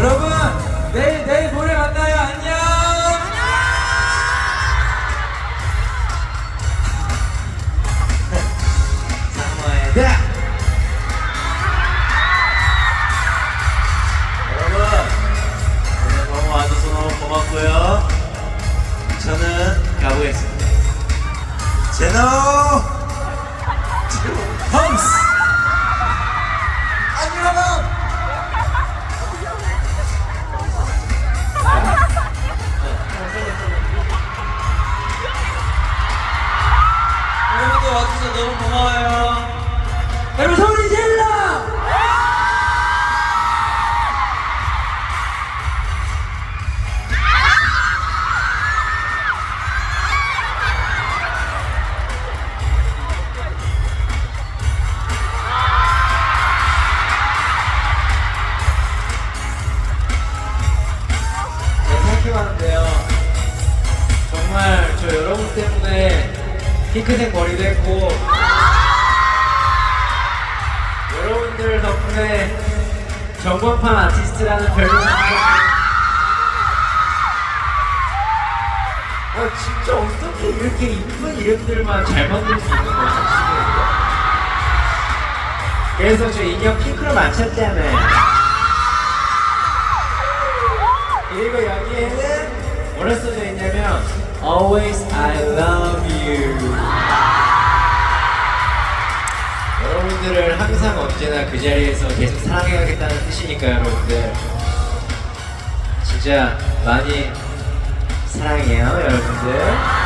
여러분 내일 내일 모레 만나요. 안녕! 사모예요 네. 여러분 오늘 너무 와줘서 너무 고맙고요. 저는 가보겠습니다. 제노! 홈스! 저 여러분 때문에 핑크색 머리도 했고 여러분들 덕분에 전광판 아티스트라는 별명을 아 진짜 어떻게 이렇게 이쁜 이름들만 잘 만들 수 있는 거지 그래서 저 인형 핑크로 맞췄잖아요 그리고 여기에는 뭐라 써져 있냐면 Always I love you. 여러분들을 항상 언제나 그 자리에서 계속 사랑해야겠다는 뜻이니까 여러분들. 진짜 많이 사랑해요 여러분들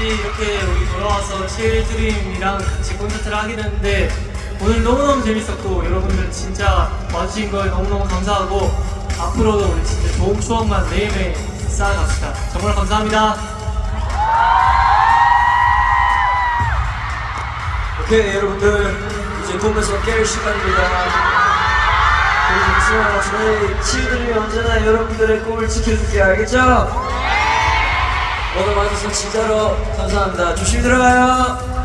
다시 이렇게 우리 돌아와서 칠드림이랑 같이 콘서트를 하게 됐는데 오늘 너무너무 재밌었고 여러분들 진짜 와주신 걸 너무너무 감사하고 앞으로도 우리 진짜 좋은 추억만 매일매일 쌓아갑시다. 정말 감사합니다. 오케이 여러분들. 이제 꿈에서 깰 시간입니다. 그래서 저희 치유들이 언제나 여러분들의 꿈을 지켜줄게 알겠죠? 오늘 와주셔서 진짜로 감사합니다. 조심히 들어가요